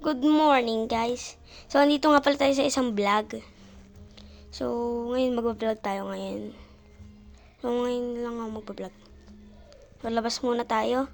Good morning, guys. So, andito nga pala tayo sa isang vlog. So, ngayon mag-vlog tayo ngayon. So, ngayon lang ako mag-vlog. So, labas muna tayo.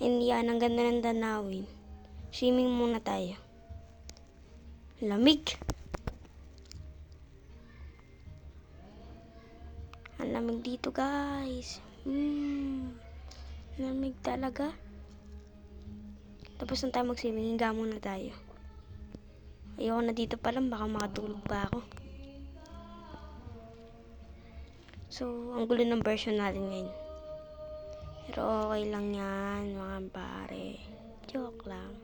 And yan, ang ganda ng danawin. Swimming muna tayo. Lamig. Ang lamig dito, guys. Hmm. Lamig talaga. Tapos na tayo mag-swimming, higa muna tayo. Ayoko na dito pa lang, baka makatulog pa ako. So, ang gulo ng version natin ngayon. Pero okay lang yan, mga pare. Joke lang.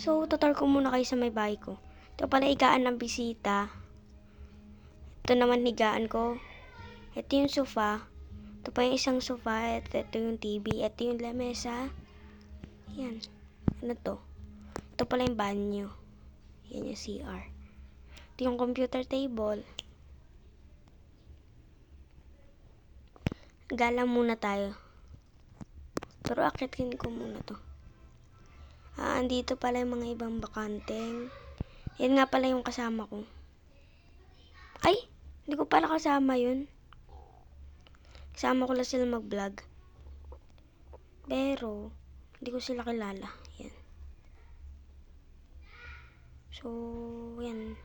So, tutor ko muna kayo sa may bahay ko. Ito pala igaan ng bisita. Ito naman higaan ko. Ito yung sofa. Ito pa yung isang sofa. Ito, ito yung TV. Ito yung lamesa. Yan. Ano to? Ito pala yung banyo. Yan yung CR. Ito yung computer table. Gala muna tayo. Pero akitin ko muna to. Ah, andito pala yung mga ibang bakanteng. Yan nga pala yung kasama ko. Ay! Hindi ko pala kasama yun. Kasama ko lang sila mag-vlog. Pero, hindi ko sila kilala. Yan. So, yan.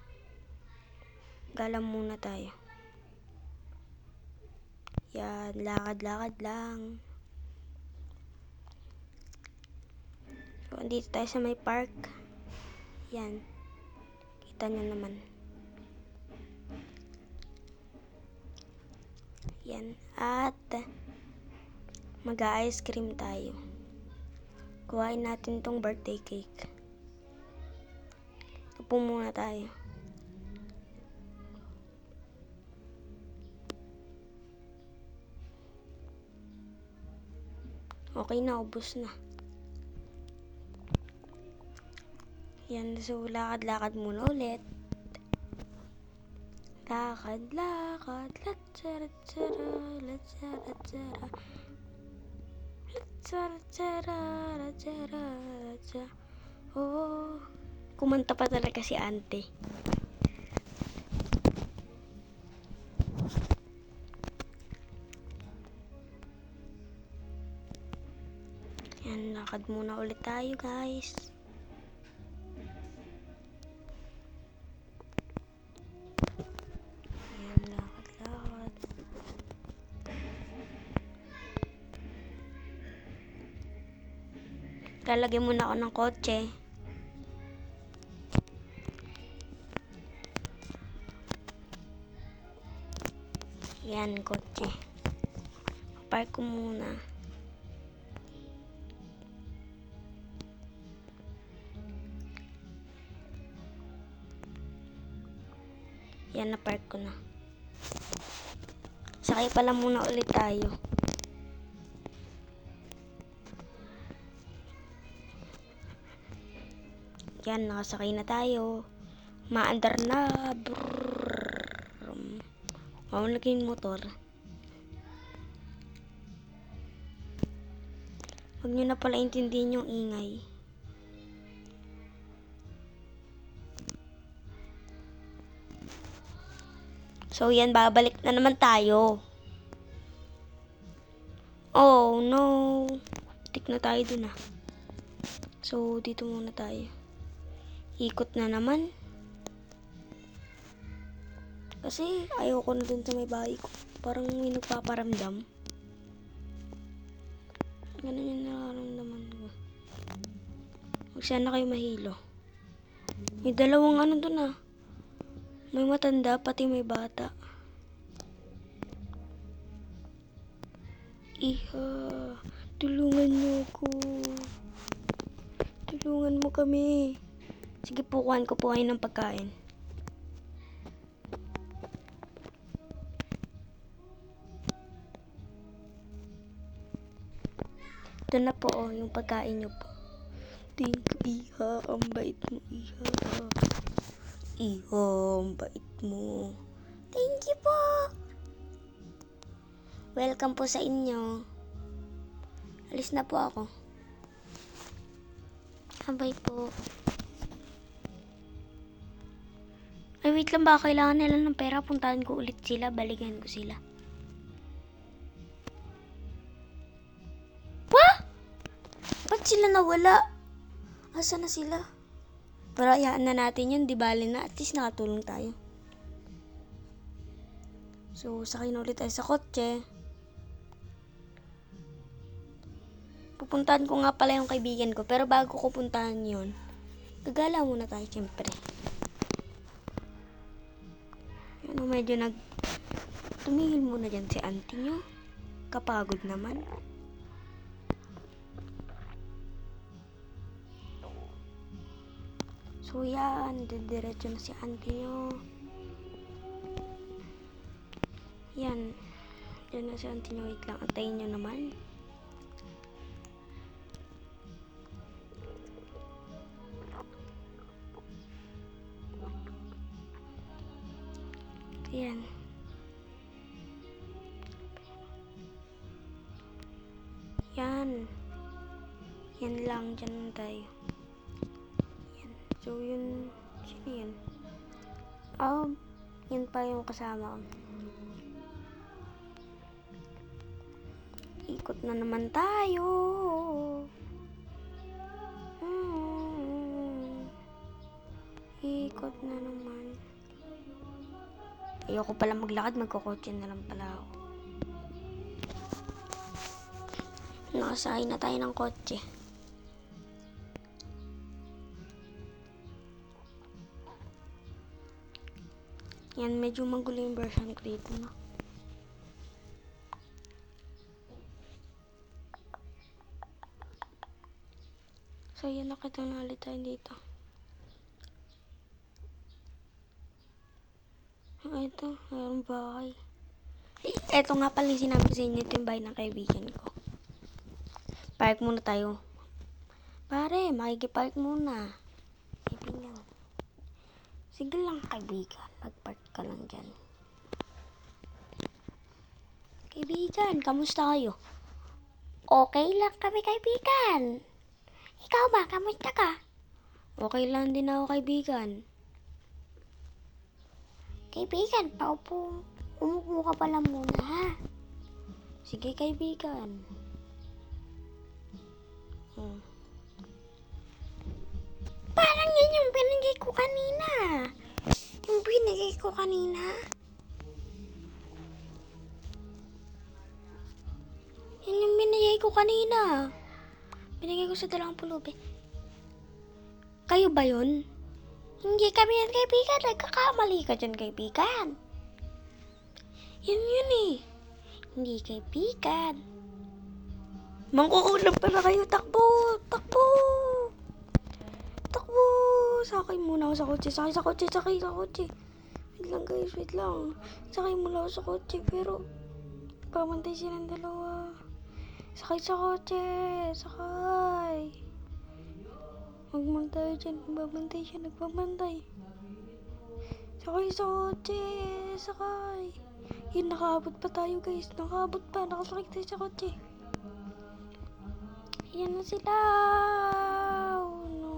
Galang muna tayo. Yan, lakad-lakad lang. So, andito tayo sa may park. Yan. Kita nyo naman. Yan. At, mag-ice cream tayo. Kuhain natin tong birthday cake. Upo muna tayo. Okay na, ubos na. Yan, so lakad-lakad muna ulit. Lakad, lakad, latsara, tsara, latsara, tsara. Oh, kumanta pa talaga si ante. Yan, lakad muna ulit tayo guys. Lalagyan muna ako ng kotse. Yan, kotse. Park ko muna. Yan, na-park ko na. Sakay pala muna ulit tayo. Yan, nakasakay na tayo. Maandar na. Mamulog yung motor. Huwag nyo na pala intindihin yung ingay. So, yan, babalik na naman tayo. Oh, no. Tik na tayo dun ah. So, dito muna tayo. Ikot na naman. Kasi, ayoko na dun sa may bahay ko. Parang may nagpaparamdam. Ganun yung nararamdaman ko. Huwag sana kayo mahilo. May dalawang ano dun ah. May matanda, pati may bata. Iha, tulungan niyo ako. Tulungan mo kami. Sige po, kuhan ko po kayo ng pagkain. Ito na po, oh, yung pagkain niyo po. Thank you, Iha. Ang bait mo, Iha. Iha, ang bait mo. Thank you po. Welcome po sa inyo. Alis na po ako. Abay po. Ay, wait lang ba? Kailangan nila ng pera. Puntahan ko ulit sila. Balikan ko sila. Wah! Ba't sila nawala? Asa na sila? Pero ayaan na natin yun. Di bali na. At least nakatulong tayo. So, sakay na ulit tayo sa kotse. Pupuntahan ko nga pala yung kaibigan ko. Pero bago ko puntahan yun, gagala muna tayo, syempre. Ano, medyo nag... Tumigil muna dyan si auntie nyo. Kapagod naman. So yan, didiretso na si auntie nyo. Yan. Yan na si auntie nyo. Wait lang, antayin nyo naman. Yan. Yan. Yan lang, lang tayo. Yan. So, yun, sino yun? Um, yun pa yung kasama ko. Ikot na naman tayo. Hmm. Ikot na naman. Ayoko pala maglakad, magkukotse na lang pala ako. Nakasakay na tayo ng kotse. Yan, medyo magulo yung version ko dito, no? So, yan, nakita na ulit tayo dito. Ito, mayroong bahay. Ito nga pala sinabi sa inyo, ito yung bahay ng kaibigan ko. Park muna tayo. Pare, makikipark muna. Kaibigan. Sige lang, kaibigan. Mag-park ka lang dyan. Kaibigan, kamusta kayo? Okay lang kami, kaibigan. Ikaw ba, kamusta ka? Okay lang din ako, kaibigan. Kaibigan, paupo. Umupo ka pala muna, ha? Sige, kaibigan. Hmm. Parang yan yung binigay ko kanina. Yung binigay ko kanina. Yan yung binigay ko kanina. Binigay ko sa dalawang pulubi. Kayo ba yun? Hindi kami yan, kaibigan. Nagkakamali ka dyan, kaibigan. Yan yun eh. Hindi kaibigan. Mangkukulam pala kayo. Takbo! Takbo! Takbo! Sakay muna ako sa kotse. Sakay sa kotse. Sakay sa kotse. Wait lang guys, wait lang. Sakay muna ako sa kotse. Pero, pamantay silang dalawa. Sakay sa kotse. Sakay. Magmantay dyan. Magbabantay siya. Nagbabantay. Sakay sa kotse. Sakay. Yun, nakaabot pa tayo guys. Nakaabot pa. Nakasakay tayo sa kotse. Yan na sila. Oh, no.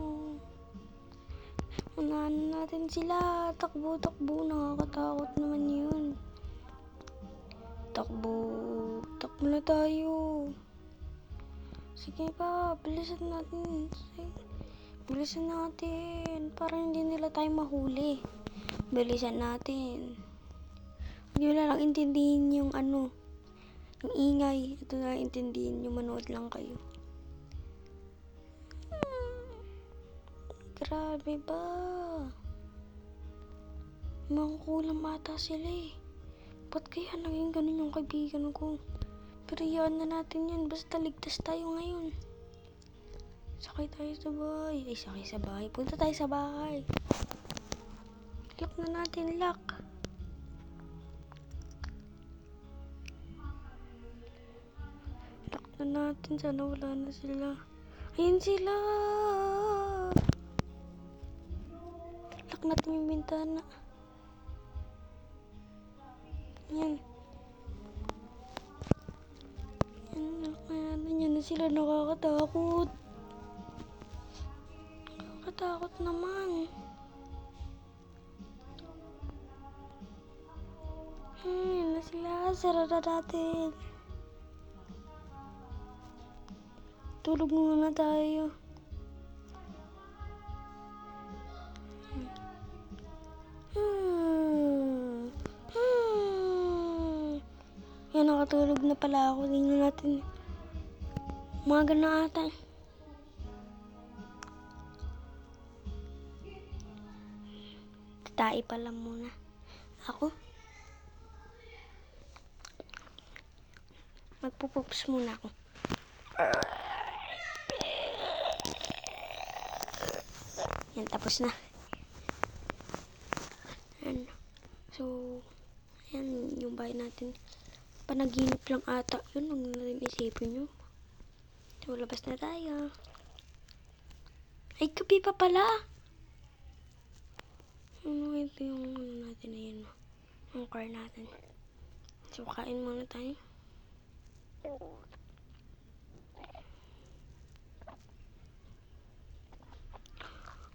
Unahan natin sila. Takbo, takbo. Nakakatakot naman yun. Takbo. Takbo na tayo. Sige pa. Bilisan natin. Sige. Bilisan natin. Para hindi nila tayo mahuli. Bilisan natin. Hindi nyo lang intindihin yung ano. Yung ingay. Ito na intindihin nyo. Manood lang kayo. Grabe ba? Mangkulam ata sila eh. Ba't kaya naging ganun yung kaibigan ko? Pero yan na natin yun. Basta ligtas tayo ngayon. Sakay tayo sa bahay. Ay, sakay sa bahay. Punta tayo sa bahay. Lock na natin, lock. Lock na natin. Sana wala na sila. Ayun sila! Lock natin yung bintana. Yan. Yan, lock na natin. Yan na sila nakakatakot. Nakakatakot naman. Hmm, yun na sila. Sarada natin. Tulog muna tayo. Hmm. Hmm. Yan, nakatulog na pala ako. Tingnan natin. Umaga na ata. Tayo pala muna. Ako? Magpupups muna ako. Yan, tapos na. Yan. So, yan yung bahay natin. Panaginip lang ata. Yun, ang natin isipin nyo. So, labas na tayo. Ay, gabi pa pala. Ano ito yung ano natin na yun? Yung car natin. So, kain muna tayo.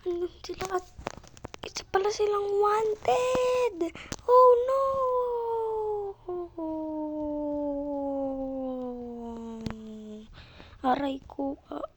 Ano sila at isa pala silang wanted. Oh no. Aray ko. end.